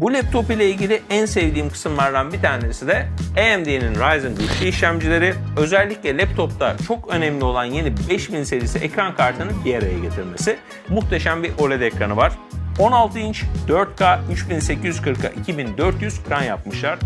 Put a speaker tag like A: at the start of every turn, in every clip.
A: Bu laptop ile ilgili en sevdiğim kısımlardan bir tanesi de AMD'nin Ryzen güçlü işlemcileri özellikle laptopta çok önemli olan yeni 5000 serisi ekran kartını bir araya getirmesi. Muhteşem bir OLED ekranı var. 16 inç 4K 3840'a 2400 ekran yapmışlar.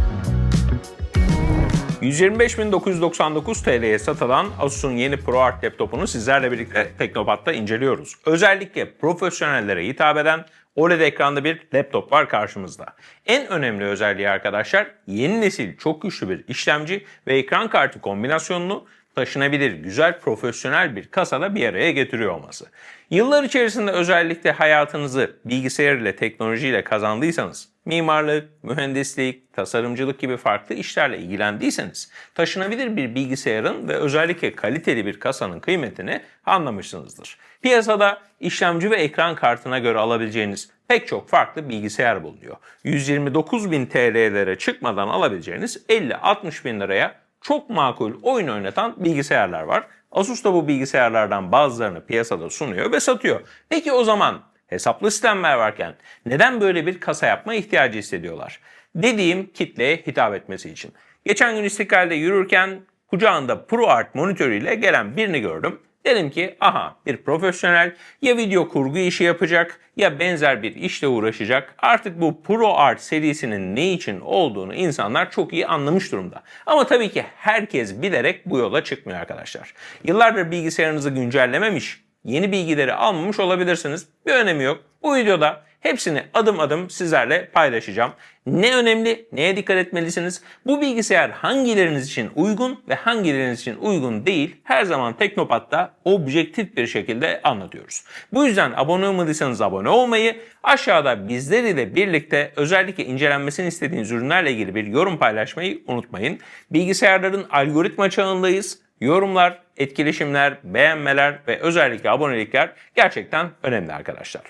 A: 125.999 TL'ye satılan Asus'un yeni ProArt laptopunu sizlerle birlikte Teknopat'ta inceliyoruz. Özellikle profesyonellere hitap eden OLED ekranlı bir laptop var karşımızda. En önemli özelliği arkadaşlar yeni nesil çok güçlü bir işlemci ve ekran kartı kombinasyonunu taşınabilir, güzel, profesyonel bir kasada bir araya getiriyor olması. Yıllar içerisinde özellikle hayatınızı bilgisayar ile teknolojiyle kazandıysanız, mimarlık, mühendislik, tasarımcılık gibi farklı işlerle ilgilendiyseniz, taşınabilir bir bilgisayarın ve özellikle kaliteli bir kasanın kıymetini anlamışsınızdır. Piyasada işlemci ve ekran kartına göre alabileceğiniz pek çok farklı bilgisayar bulunuyor. 129.000 TL'lere çıkmadan alabileceğiniz 50-60 bin liraya çok makul oyun oynatan bilgisayarlar var. Asus da bu bilgisayarlardan bazılarını piyasada sunuyor ve satıyor. Peki o zaman hesaplı sistemler varken neden böyle bir kasa yapma ihtiyacı hissediyorlar? Dediğim kitleye hitap etmesi için. Geçen gün istiklalde yürürken kucağında ProArt monitörüyle gelen birini gördüm. Dedim ki aha bir profesyonel ya video kurgu işi yapacak ya benzer bir işle uğraşacak. Artık bu ProArt serisinin ne için olduğunu insanlar çok iyi anlamış durumda. Ama tabii ki herkes bilerek bu yola çıkmıyor arkadaşlar. Yıllardır bilgisayarınızı güncellememiş, yeni bilgileri almamış olabilirsiniz. Bir önemi yok. Bu videoda hepsini adım adım sizlerle paylaşacağım. Ne önemli, neye dikkat etmelisiniz? Bu bilgisayar hangileriniz için uygun ve hangileriniz için uygun değil her zaman Teknopat'ta objektif bir şekilde anlatıyoruz. Bu yüzden abone olmadıysanız abone olmayı, aşağıda bizler ile birlikte özellikle incelenmesini istediğiniz ürünlerle ilgili bir yorum paylaşmayı unutmayın. Bilgisayarların algoritma çağındayız. Yorumlar, etkileşimler, beğenmeler ve özellikle abonelikler gerçekten önemli arkadaşlar.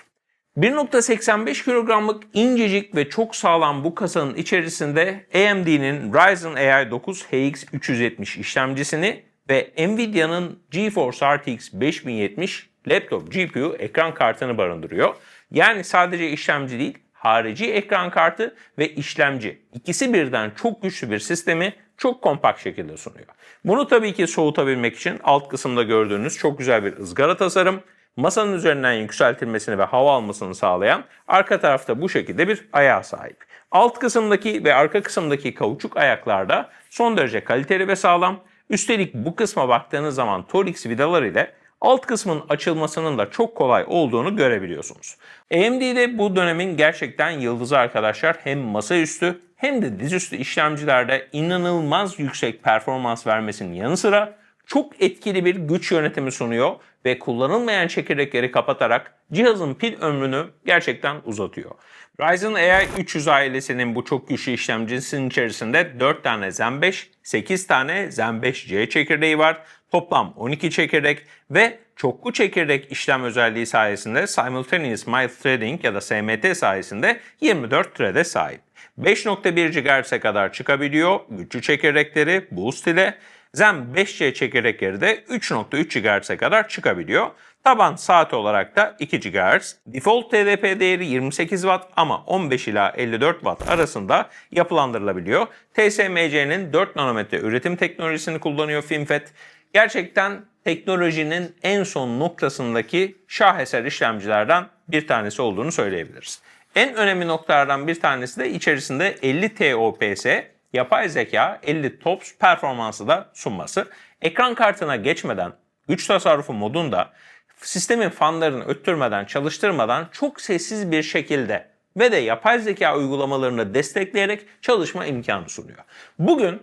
A: 1.85 kilogramlık incecik ve çok sağlam bu kasanın içerisinde AMD'nin Ryzen AI 9 HX 370 işlemcisini ve Nvidia'nın GeForce RTX 5070 laptop GPU ekran kartını barındırıyor. Yani sadece işlemci değil, harici ekran kartı ve işlemci. İkisi birden çok güçlü bir sistemi çok kompakt şekilde sunuyor. Bunu tabii ki soğutabilmek için alt kısımda gördüğünüz çok güzel bir ızgara tasarım, masanın üzerinden yükseltilmesini ve hava almasını sağlayan arka tarafta bu şekilde bir ayağa sahip. Alt kısımdaki ve arka kısımdaki kauçuk ayaklarda son derece kaliteli ve sağlam. Üstelik bu kısma baktığınız zaman Torx vidalar ile alt kısmın açılmasının da çok kolay olduğunu görebiliyorsunuz. AMD'de bu dönemin gerçekten yıldızı arkadaşlar hem masaüstü hem de dizüstü işlemcilerde inanılmaz yüksek performans vermesinin yanı sıra çok etkili bir güç yönetimi sunuyor ve kullanılmayan çekirdekleri kapatarak cihazın pil ömrünü gerçekten uzatıyor. Ryzen AI 300 ailesinin bu çok güçlü işlemcisinin içerisinde 4 tane Zen 5, 8 tane Zen 5C çekirdeği var. Toplam 12 çekirdek ve çoklu çekirdek işlem özelliği sayesinde Simultaneous Multithreading ya da SMT sayesinde 24 thread'e sahip. 5.1 GHz'e kadar çıkabiliyor güçlü çekirdekleri Boost ile. Zen 5C çekirdekleri de 3.3 GHz'e kadar çıkabiliyor. Taban saat olarak da 2 GHz. Default TDP değeri 28 Watt ama 15 ila 54 Watt arasında yapılandırılabiliyor. TSMC'nin 4 nanometre üretim teknolojisini kullanıyor FinFET. Gerçekten teknolojinin en son noktasındaki şaheser işlemcilerden bir tanesi olduğunu söyleyebiliriz. En önemli noktalardan bir tanesi de içerisinde 50 TOPS yapay zeka 50 TOPS performansı da sunması. Ekran kartına geçmeden güç tasarrufu modunda sistemin fanlarını öttürmeden, çalıştırmadan çok sessiz bir şekilde ve de yapay zeka uygulamalarını destekleyerek çalışma imkanı sunuyor. Bugün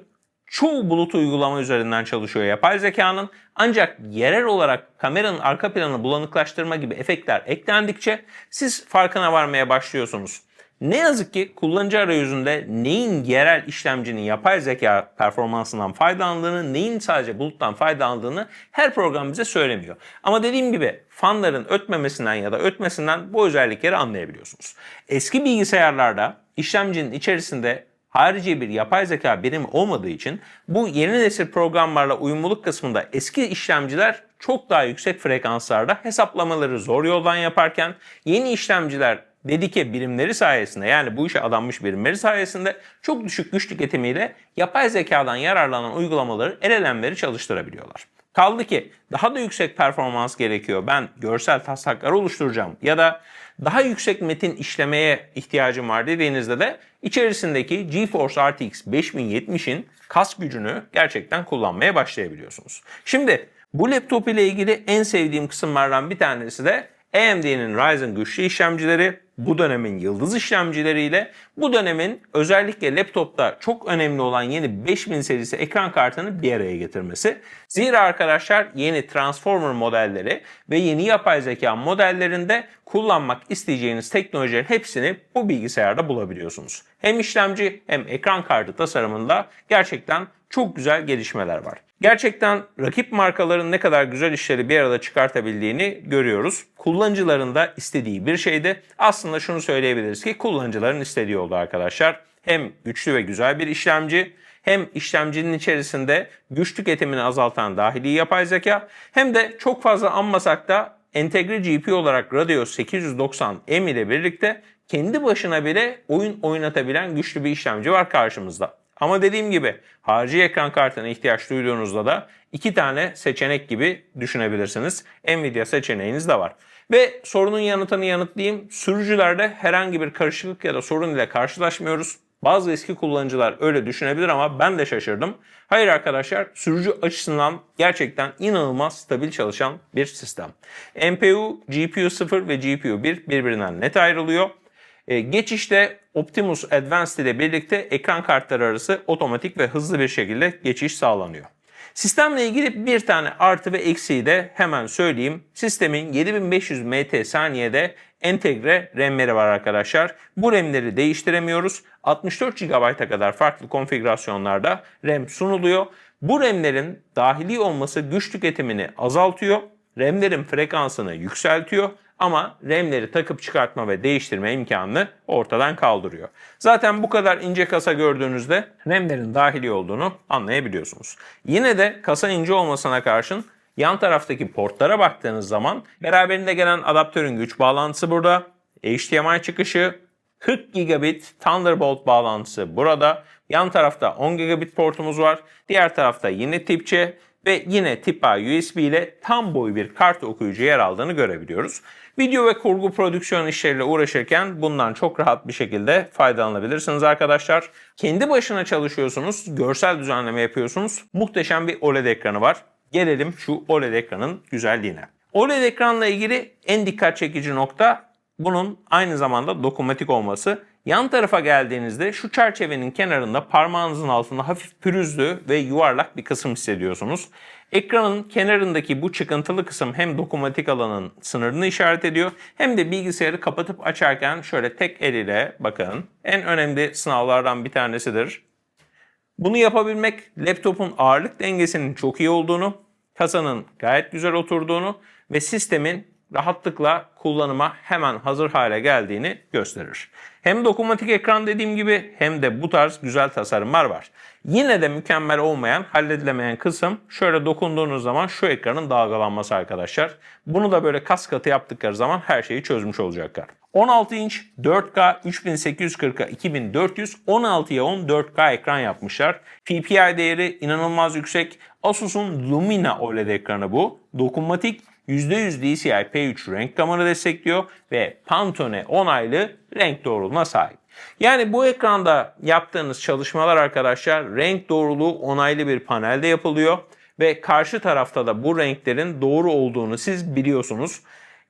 A: çoğu bulut uygulama üzerinden çalışıyor yapay zekanın ancak yerel olarak kameranın arka planını bulanıklaştırma gibi efektler eklendikçe siz farkına varmaya başlıyorsunuz. Ne yazık ki kullanıcı arayüzünde neyin yerel işlemcinin yapay zeka performansından faydalandığını, neyin sadece buluttan faydalandığını her program bize söylemiyor. Ama dediğim gibi fanların ötmemesinden ya da ötmesinden bu özellikleri anlayabiliyorsunuz. Eski bilgisayarlarda işlemcinin içerisinde harici bir yapay zeka birimi olmadığı için bu yeni nesil programlarla uyumluluk kısmında eski işlemciler çok daha yüksek frekanslarda hesaplamaları zor yoldan yaparken yeni işlemciler dedike birimleri sayesinde yani bu işe adanmış birimleri sayesinde çok düşük güç tüketimiyle yapay zekadan yararlanan uygulamaları LLM'leri çalıştırabiliyorlar. Kaldı ki daha da yüksek performans gerekiyor. Ben görsel taslaklar oluşturacağım ya da daha yüksek metin işlemeye ihtiyacım var dediğinizde de içerisindeki GeForce RTX 5070'in kas gücünü gerçekten kullanmaya başlayabiliyorsunuz. Şimdi bu laptop ile ilgili en sevdiğim kısımlardan bir tanesi de AMD'nin Ryzen güçlü işlemcileri, bu dönemin yıldız işlemcileriyle bu dönemin özellikle laptopta çok önemli olan yeni 5000 serisi ekran kartını bir araya getirmesi. Zira arkadaşlar yeni Transformer modelleri ve yeni yapay zeka modellerinde kullanmak isteyeceğiniz teknolojilerin hepsini bu bilgisayarda bulabiliyorsunuz. Hem işlemci hem ekran kartı tasarımında gerçekten çok güzel gelişmeler var. Gerçekten rakip markaların ne kadar güzel işleri bir arada çıkartabildiğini görüyoruz. Kullanıcıların da istediği bir şeydi. Aslında şunu söyleyebiliriz ki kullanıcıların istediği oldu arkadaşlar. Hem güçlü ve güzel bir işlemci, hem işlemcinin içerisinde güç tüketimini azaltan dahili yapay zeka, hem de çok fazla anmasak da entegre GPU olarak Radeon 890M ile birlikte kendi başına bile oyun oynatabilen güçlü bir işlemci var karşımızda. Ama dediğim gibi harici ekran kartına ihtiyaç duyduğunuzda da iki tane seçenek gibi düşünebilirsiniz. Nvidia seçeneğiniz de var. Ve sorunun yanıtını yanıtlayayım. Sürücülerde herhangi bir karışıklık ya da sorun ile karşılaşmıyoruz. Bazı eski kullanıcılar öyle düşünebilir ama ben de şaşırdım. Hayır arkadaşlar sürücü açısından gerçekten inanılmaz stabil çalışan bir sistem. NPU, GPU 0 ve GPU 1 birbirinden net ayrılıyor. E, geçişte Optimus Advanced ile birlikte ekran kartları arası otomatik ve hızlı bir şekilde geçiş sağlanıyor. Sistemle ilgili bir tane artı ve eksiği de hemen söyleyeyim. Sistemin 7500 mt saniyede entegre RAM'leri var arkadaşlar. Bu RAM'leri değiştiremiyoruz. 64 GB'a kadar farklı konfigürasyonlarda RAM sunuluyor. Bu RAM'lerin dahili olması güç tüketimini azaltıyor. RAM'lerin frekansını yükseltiyor ama RAM'leri takıp çıkartma ve değiştirme imkanını ortadan kaldırıyor. Zaten bu kadar ince kasa gördüğünüzde RAM'lerin dahili olduğunu anlayabiliyorsunuz. Yine de kasa ince olmasına karşın yan taraftaki portlara baktığınız zaman beraberinde gelen adaptörün güç bağlantısı burada, HDMI çıkışı, 40 gigabit Thunderbolt bağlantısı burada. Yan tarafta 10 gigabit portumuz var. Diğer tarafta yine tip C ve yine tip A USB ile tam boy bir kart okuyucu yer aldığını görebiliyoruz. Video ve kurgu prodüksiyon işleriyle uğraşırken bundan çok rahat bir şekilde faydalanabilirsiniz arkadaşlar. Kendi başına çalışıyorsunuz, görsel düzenleme yapıyorsunuz. Muhteşem bir OLED ekranı var. Gelelim şu OLED ekranın güzelliğine. OLED ekranla ilgili en dikkat çekici nokta bunun aynı zamanda dokunmatik olması. Yan tarafa geldiğinizde şu çerçevenin kenarında parmağınızın altında hafif pürüzlü ve yuvarlak bir kısım hissediyorsunuz. Ekranın kenarındaki bu çıkıntılı kısım hem dokunmatik alanın sınırını işaret ediyor hem de bilgisayarı kapatıp açarken şöyle tek el ile bakın en önemli sınavlardan bir tanesidir. Bunu yapabilmek laptopun ağırlık dengesinin çok iyi olduğunu, kasanın gayet güzel oturduğunu ve sistemin rahatlıkla kullanıma hemen hazır hale geldiğini gösterir. Hem dokunmatik ekran dediğim gibi hem de bu tarz güzel tasarımlar var. Yine de mükemmel olmayan, halledilemeyen kısım şöyle dokunduğunuz zaman şu ekranın dalgalanması arkadaşlar. Bunu da böyle kas katı yaptıkları zaman her şeyi çözmüş olacaklar. 16 inç 4K 3840'a 2400 16'ya 10 4K ekran yapmışlar. PPI değeri inanılmaz yüksek. Asus'un Lumina OLED ekranı bu. Dokunmatik %100 DCI-P3 renk gamını destekliyor ve Pantone onaylı renk doğruluğuna sahip. Yani bu ekranda yaptığınız çalışmalar arkadaşlar renk doğruluğu onaylı bir panelde yapılıyor ve karşı tarafta da bu renklerin doğru olduğunu siz biliyorsunuz.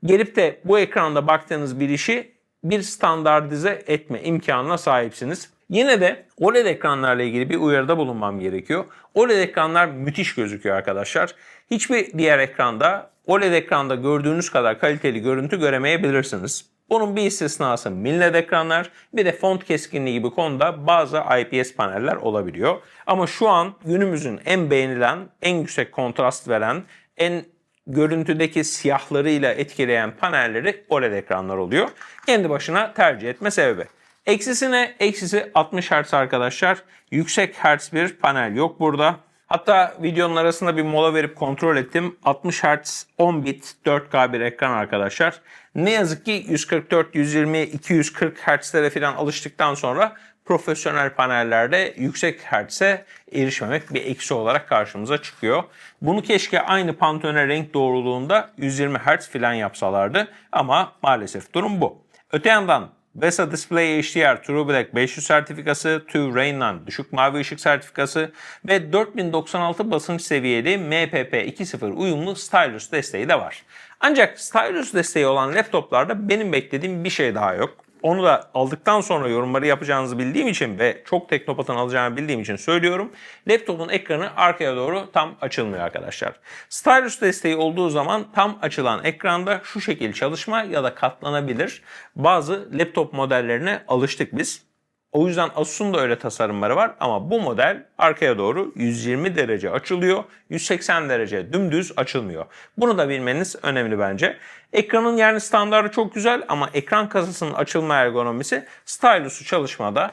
A: Gelip de bu ekranda baktığınız bir işi bir standartize etme imkanına sahipsiniz. Yine de OLED ekranlarla ilgili bir uyarıda bulunmam gerekiyor. OLED ekranlar müthiş gözüküyor arkadaşlar. Hiçbir diğer ekranda OLED ekranda gördüğünüz kadar kaliteli görüntü göremeyebilirsiniz. Bunun bir istisnası MILLED ekranlar bir de font keskinliği gibi konuda bazı IPS paneller olabiliyor. Ama şu an günümüzün en beğenilen, en yüksek kontrast veren, en görüntüdeki siyahlarıyla etkileyen panelleri OLED ekranlar oluyor. Kendi başına tercih etme sebebi. Eksisi ne? Eksisi 60 Hz arkadaşlar. Yüksek Hz bir panel yok burada. Hatta videonun arasında bir mola verip kontrol ettim. 60 Hz 10 bit 4K bir ekran arkadaşlar. Ne yazık ki 144, 120, 240 Hz'lere falan alıştıktan sonra profesyonel panellerde yüksek hertz'e erişmemek bir eksi olarak karşımıza çıkıyor. Bunu keşke aynı Pantone renk doğruluğunda 120 Hz falan yapsalardı ama maalesef durum bu. Öte yandan VESA Display HDR True Black 500 sertifikası, TÜV Rain'dan düşük mavi ışık sertifikası ve 4096 basınç seviyeli MPP 2.0 uyumlu stylus desteği de var. Ancak stylus desteği olan laptoplarda benim beklediğim bir şey daha yok. Onu da aldıktan sonra yorumları yapacağınızı bildiğim için ve çok Teknopat'ın alacağını bildiğim için söylüyorum. Laptopun ekranı arkaya doğru tam açılmıyor arkadaşlar. Stylus desteği olduğu zaman tam açılan ekranda şu şekil çalışma ya da katlanabilir. Bazı laptop modellerine alıştık biz. O yüzden Asus'un da öyle tasarımları var ama bu model arkaya doğru 120 derece açılıyor, 180 derece dümdüz açılmıyor. Bunu da bilmeniz önemli bence. Ekranın yani standartı çok güzel ama ekran kasasının açılma ergonomisi stylus'u çalışmada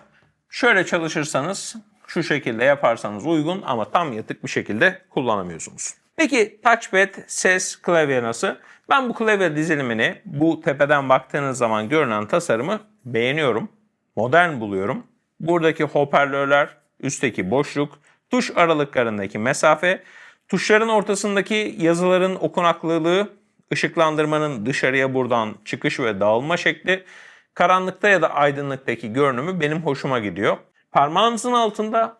A: şöyle çalışırsanız şu şekilde yaparsanız uygun ama tam yatık bir şekilde kullanamıyorsunuz. Peki touchpad, ses, klavye nasıl? Ben bu klavye dizilimini bu tepeden baktığınız zaman görünen tasarımı beğeniyorum modern buluyorum. Buradaki hoparlörler, üstteki boşluk, tuş aralıklarındaki mesafe, tuşların ortasındaki yazıların okunaklılığı, ışıklandırmanın dışarıya buradan çıkış ve dağılma şekli, karanlıkta ya da aydınlıktaki görünümü benim hoşuma gidiyor. Parmağınızın altında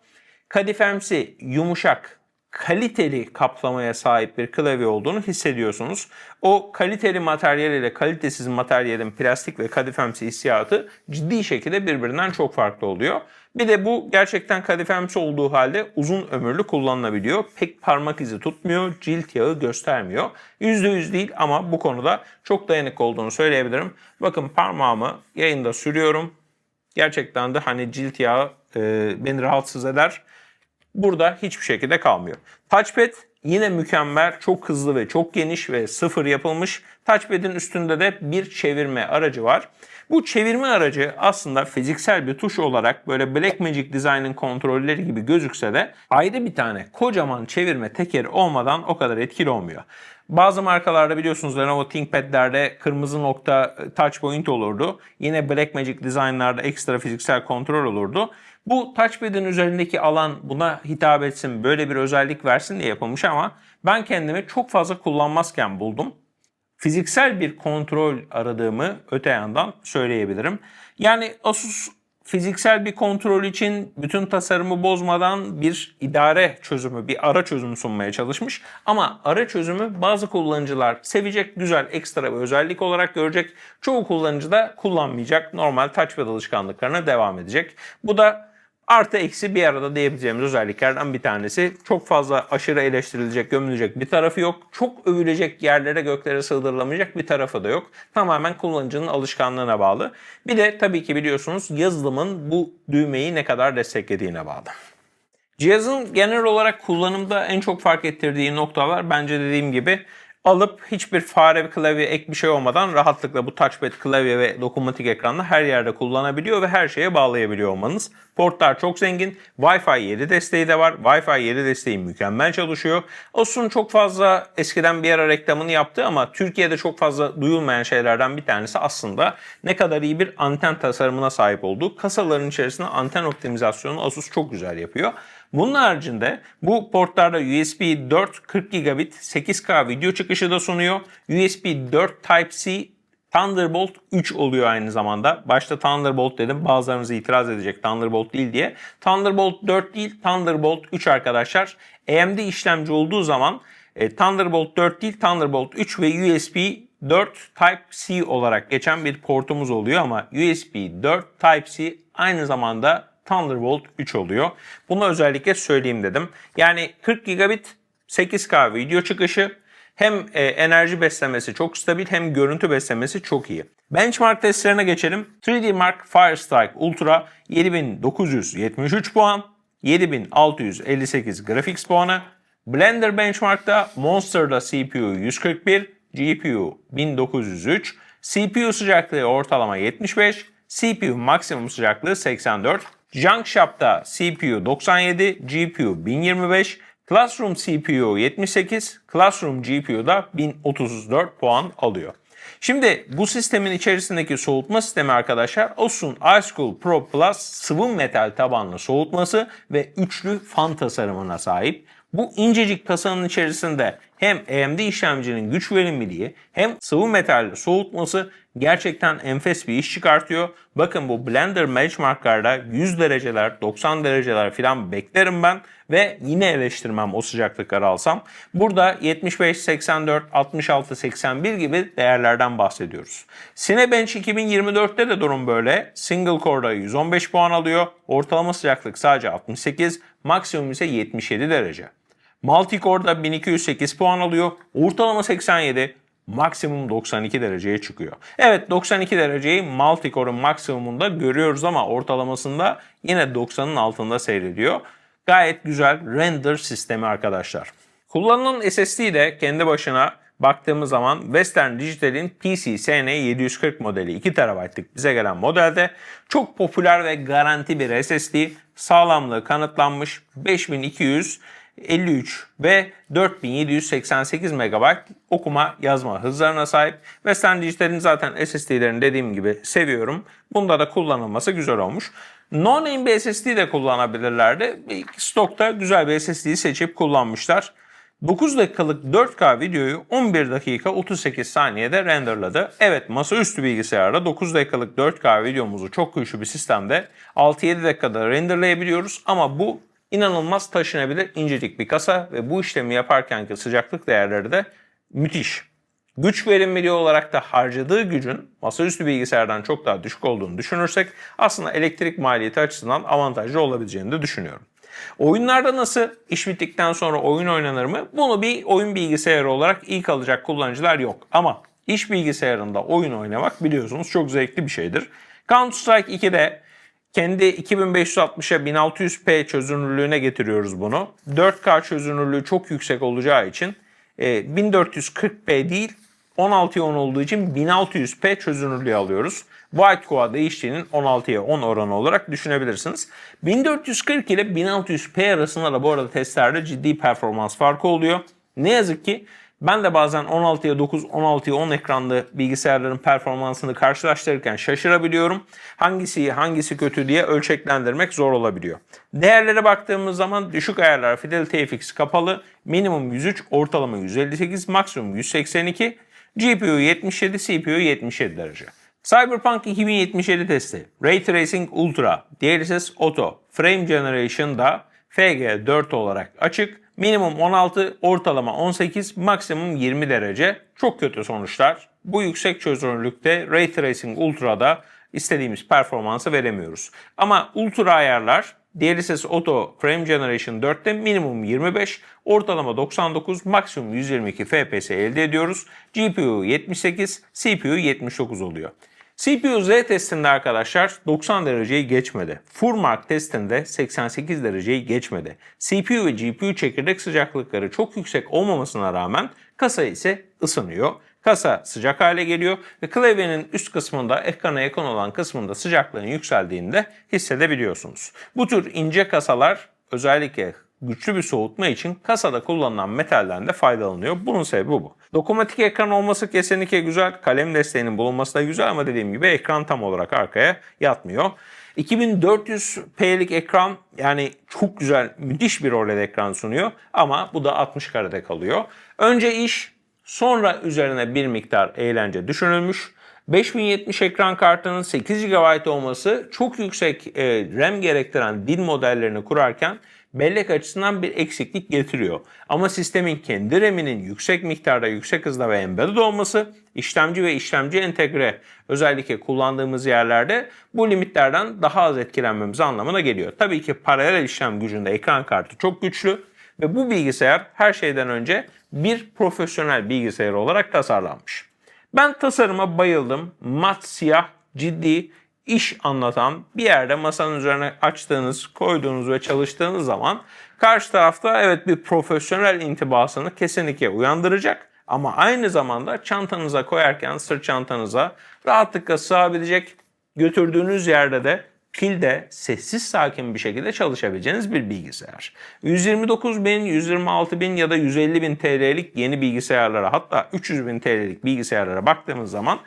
A: kadifemsi, yumuşak, kaliteli kaplamaya sahip bir klavye olduğunu hissediyorsunuz. O kaliteli materyal ile kalitesiz materyalin plastik ve kadifemsi hissiyatı ciddi şekilde birbirinden çok farklı oluyor. Bir de bu gerçekten kadifemsi olduğu halde uzun ömürlü kullanılabiliyor. Pek parmak izi tutmuyor, cilt yağı göstermiyor. %100 değil ama bu konuda çok dayanıklı olduğunu söyleyebilirim. Bakın parmağımı yayında sürüyorum. Gerçekten de hani cilt yağı e, beni rahatsız eder burada hiçbir şekilde kalmıyor. Touchpad yine mükemmel, çok hızlı ve çok geniş ve sıfır yapılmış. Touchpad'in üstünde de bir çevirme aracı var. Bu çevirme aracı aslında fiziksel bir tuş olarak böyle Blackmagic Design'ın kontrolleri gibi gözükse de ayrı bir tane kocaman çevirme tekeri olmadan o kadar etkili olmuyor. Bazı markalarda biliyorsunuz Lenovo ThinkPad'lerde kırmızı nokta e, touch point olurdu. Yine Blackmagic Design'larda ekstra fiziksel kontrol olurdu. Bu touchpad'in üzerindeki alan buna hitap etsin, böyle bir özellik versin diye yapılmış ama ben kendimi çok fazla kullanmazken buldum. Fiziksel bir kontrol aradığımı öte yandan söyleyebilirim. Yani Asus fiziksel bir kontrol için bütün tasarımı bozmadan bir idare çözümü, bir ara çözümü sunmaya çalışmış. Ama ara çözümü bazı kullanıcılar sevecek, güzel, ekstra bir özellik olarak görecek. Çoğu kullanıcı da kullanmayacak, normal touchpad alışkanlıklarına devam edecek. Bu da Artı eksi bir arada diyebileceğimiz özelliklerden bir tanesi. Çok fazla aşırı eleştirilecek, gömülecek bir tarafı yok. Çok övülecek yerlere göklere sığdırılamayacak bir tarafı da yok. Tamamen kullanıcının alışkanlığına bağlı. Bir de tabii ki biliyorsunuz yazılımın bu düğmeyi ne kadar desteklediğine bağlı. Cihazın genel olarak kullanımda en çok fark ettirdiği noktalar bence dediğim gibi alıp hiçbir fare klavye ek bir şey olmadan rahatlıkla bu touchpad klavye ve dokunmatik ekranla her yerde kullanabiliyor ve her şeye bağlayabiliyor olmanız. Portlar çok zengin. Wi-Fi 7 desteği de var. Wi-Fi 7 desteği mükemmel çalışıyor. Asus'un çok fazla eskiden bir ara reklamını yaptı ama Türkiye'de çok fazla duyulmayan şeylerden bir tanesi aslında ne kadar iyi bir anten tasarımına sahip olduğu. Kasaların içerisinde anten optimizasyonu Asus çok güzel yapıyor. Bunun haricinde bu portlarda USB 4 40 gigabit 8K video çıkışı da sunuyor. USB 4 Type-C Thunderbolt 3 oluyor aynı zamanda. Başta Thunderbolt dedim. Bazılarınız itiraz edecek Thunderbolt değil diye. Thunderbolt 4 değil Thunderbolt 3 arkadaşlar. AMD işlemci olduğu zaman e, Thunderbolt 4 değil Thunderbolt 3 ve USB 4 Type-C olarak geçen bir portumuz oluyor ama USB 4 Type-C aynı zamanda Thunderbolt 3 oluyor. Bunu özellikle söyleyeyim dedim. Yani 40 gigabit 8K video çıkışı hem e, enerji beslemesi çok stabil hem görüntü beslemesi çok iyi. Benchmark testlerine geçelim. 3D Mark Firestrike Ultra 7973 puan, 7658 graphics puanı. Blender Benchmark'ta Monster'da CPU 141, GPU 1903, CPU sıcaklığı ortalama 75, CPU maksimum sıcaklığı 84, Junk Shop'ta CPU 97, GPU 1025, Classroom CPU 78, Classroom GPU da 1034 puan alıyor. Şimdi bu sistemin içerisindeki soğutma sistemi arkadaşlar Asus'un iSchool Pro Plus sıvı metal tabanlı soğutması ve üçlü fan tasarımına sahip. Bu incecik kasanın içerisinde hem AMD işlemcinin güç verimliliği hem sıvı metal soğutması gerçekten enfes bir iş çıkartıyor. Bakın bu Blender benchmarklarda 100 dereceler, 90 dereceler falan beklerim ben ve yine eleştirmem o sıcaklıkları alsam. Burada 75, 84, 66, 81 gibi değerlerden bahsediyoruz. Cinebench 2024'te de durum böyle. Single core'da 115 puan alıyor. Ortalama sıcaklık sadece 68, maksimum ise 77 derece. Multicore'da 1208 puan alıyor. Ortalama 87, maksimum 92 dereceye çıkıyor. Evet 92 dereceyi multicore'un maksimumunda görüyoruz ama ortalamasında yine 90'ın altında seyrediyor. Gayet güzel render sistemi arkadaşlar. Kullanılan SSD de kendi başına baktığımız zaman Western Digital'in PC-SN740 modeli 2 TB'lık bize gelen modelde çok popüler ve garanti bir SSD. Sağlamlığı kanıtlanmış 5200 53 ve 4788 MB okuma yazma hızlarına sahip. Western Digital'in zaten SSD'lerini dediğim gibi seviyorum. Bunda da kullanılması güzel olmuş. No-name bir SSD de kullanabilirlerdi. Stokta güzel bir SSD'yi seçip kullanmışlar. 9 dakikalık 4K videoyu 11 dakika 38 saniyede renderladı. Evet masaüstü bilgisayarda 9 dakikalık 4K videomuzu çok güçlü bir sistemde 6-7 dakikada renderlayabiliyoruz ama bu inanılmaz taşınabilir incecik bir kasa ve bu işlemi yaparkenki sıcaklık değerleri de müthiş. Güç verimliliği olarak da harcadığı gücün masaüstü bilgisayardan çok daha düşük olduğunu düşünürsek aslında elektrik maliyeti açısından avantajlı olabileceğini de düşünüyorum. Oyunlarda nasıl iş bittikten sonra oyun oynanır mı? Bunu bir oyun bilgisayarı olarak ilk alacak kullanıcılar yok. Ama iş bilgisayarında oyun oynamak biliyorsunuz çok zevkli bir şeydir. Counter Strike 2'de kendi 2560'a 1600p çözünürlüğüne getiriyoruz bunu. 4K çözünürlüğü çok yüksek olacağı için 1440p değil 16'ya 10 olduğu için 1600p çözünürlüğü alıyoruz. White Coa değiştiğinin 16'ya 10 oranı olarak düşünebilirsiniz. 1440 ile 1600p arasında da bu arada testlerde ciddi performans farkı oluyor. Ne yazık ki ben de bazen 16'ya 9, 16'ya 10 ekranlı bilgisayarların performansını karşılaştırırken şaşırabiliyorum. Hangisi iyi, hangisi kötü diye ölçeklendirmek zor olabiliyor. Değerlere baktığımız zaman düşük ayarlar Fidelity FX kapalı, minimum 103, ortalama 158, maksimum 182, GPU 77, CPU 77 derece. Cyberpunk 2077 testi, Ray Tracing Ultra, DLSS Auto, Frame Generation da FG4 olarak açık. Minimum 16, ortalama 18, maksimum 20 derece. Çok kötü sonuçlar. Bu yüksek çözünürlükte Ray Tracing Ultra'da istediğimiz performansı veremiyoruz. Ama Ultra ayarlar DLSS Auto Frame Generation 4'te minimum 25, ortalama 99, maksimum 122 FPS elde ediyoruz. GPU 78, CPU 79 oluyor. CPU Z testinde arkadaşlar 90 dereceyi geçmedi. Furmark testinde 88 dereceyi geçmedi. CPU ve GPU çekirdek sıcaklıkları çok yüksek olmamasına rağmen kasa ise ısınıyor. Kasa sıcak hale geliyor ve klavyenin üst kısmında ekrana yakın olan kısmında sıcaklığın yükseldiğini de hissedebiliyorsunuz. Bu tür ince kasalar özellikle güçlü bir soğutma için kasada kullanılan metalden de faydalanıyor. Bunun sebebi bu. Dokunmatik ekran olması kesinlikle güzel. Kalem desteğinin bulunması da güzel ama dediğim gibi ekran tam olarak arkaya yatmıyor. 2400p'lik ekran yani çok güzel müthiş bir OLED ekran sunuyor ama bu da 60 karede kalıyor. Önce iş sonra üzerine bir miktar eğlence düşünülmüş. 5070 ekran kartının 8 GB olması çok yüksek e, RAM gerektiren dil modellerini kurarken bellek açısından bir eksiklik getiriyor. Ama sistemin kendi RAM'inin yüksek miktarda, yüksek hızda ve embedded olması, işlemci ve işlemci entegre özellikle kullandığımız yerlerde bu limitlerden daha az etkilenmemiz anlamına geliyor. Tabii ki paralel işlem gücünde ekran kartı çok güçlü ve bu bilgisayar her şeyden önce bir profesyonel bilgisayar olarak tasarlanmış. Ben tasarıma bayıldım. Mat siyah, ciddi, iş anlatan bir yerde masanın üzerine açtığınız, koyduğunuz ve çalıştığınız zaman karşı tarafta evet bir profesyonel intibasını kesinlikle uyandıracak. Ama aynı zamanda çantanıza koyarken sırt çantanıza rahatlıkla sığabilecek götürdüğünüz yerde de pilde sessiz sakin bir şekilde çalışabileceğiniz bir bilgisayar. 129 bin, 126 bin ya da 150 bin TL'lik yeni bilgisayarlara hatta 300 bin TL'lik bilgisayarlara baktığımız zaman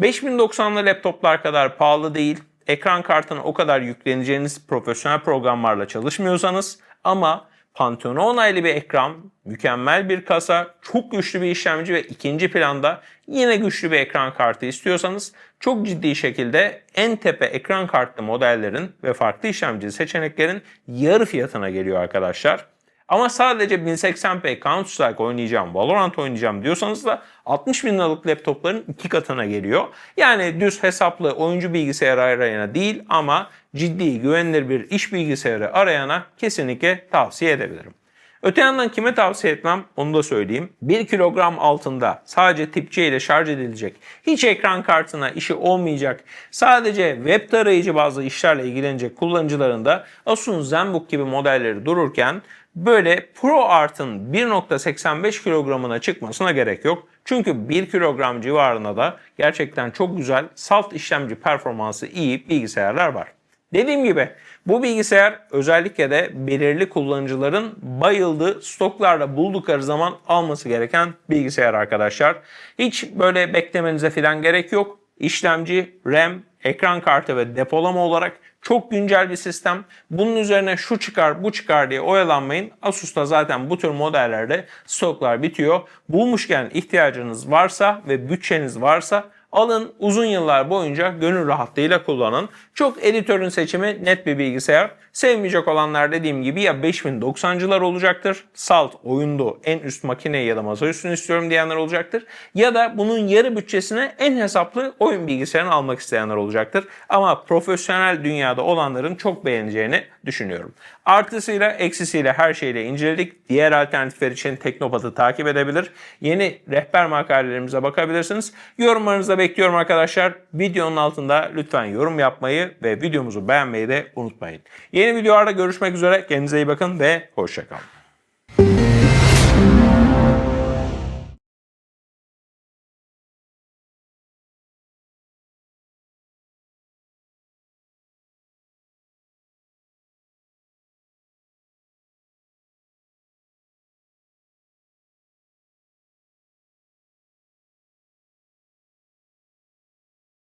A: 5090'lı laptoplar kadar pahalı değil. Ekran kartına o kadar yükleneceğiniz profesyonel programlarla çalışmıyorsanız ama Pantone onaylı bir ekran, mükemmel bir kasa, çok güçlü bir işlemci ve ikinci planda yine güçlü bir ekran kartı istiyorsanız çok ciddi şekilde en tepe ekran kartlı modellerin ve farklı işlemci seçeneklerin yarı fiyatına geliyor arkadaşlar. Ama sadece 1080p Counter Strike oynayacağım, Valorant oynayacağım diyorsanız da 60 bin liralık laptopların iki katına geliyor. Yani düz hesaplı oyuncu bilgisayarı arayana değil ama ciddi güvenilir bir iş bilgisayarı arayana kesinlikle tavsiye edebilirim. Öte yandan kime tavsiye etmem onu da söyleyeyim. 1 kilogram altında sadece tip C ile şarj edilecek, hiç ekran kartına işi olmayacak, sadece web tarayıcı bazı işlerle ilgilenecek kullanıcıların da Asus'un ZenBook gibi modelleri dururken böyle Pro Art'ın 1.85 kilogramına çıkmasına gerek yok. Çünkü 1 kilogram civarında da gerçekten çok güzel salt işlemci performansı iyi bilgisayarlar var. Dediğim gibi bu bilgisayar özellikle de belirli kullanıcıların bayıldığı stoklarda buldukları zaman alması gereken bilgisayar arkadaşlar. Hiç böyle beklemenize falan gerek yok. İşlemci, RAM, ekran kartı ve depolama olarak çok güncel bir sistem. Bunun üzerine şu çıkar bu çıkar diye oyalanmayın. Asus'ta zaten bu tür modellerde stoklar bitiyor. Bulmuşken ihtiyacınız varsa ve bütçeniz varsa Alın uzun yıllar boyunca gönül rahatlığıyla kullanın. Çok editörün seçimi net bir bilgisayar. Sevmeyecek olanlar dediğim gibi ya 5090'cılar olacaktır. Salt oyundu en üst makine ya da masaüstünü istiyorum diyenler olacaktır. Ya da bunun yarı bütçesine en hesaplı oyun bilgisayarını almak isteyenler olacaktır. Ama profesyonel dünyada olanların çok beğeneceğini düşünüyorum. Artısıyla eksisiyle her şeyle inceledik. Diğer alternatifler için Teknopat'ı takip edebilir. Yeni rehber makalelerimize bakabilirsiniz. Yorumlarınızı bekliyorum arkadaşlar. Videonun altında lütfen yorum yapmayı ve videomuzu beğenmeyi de unutmayın. Yeni videolarda görüşmek üzere. Kendinize iyi bakın ve hoşçakalın.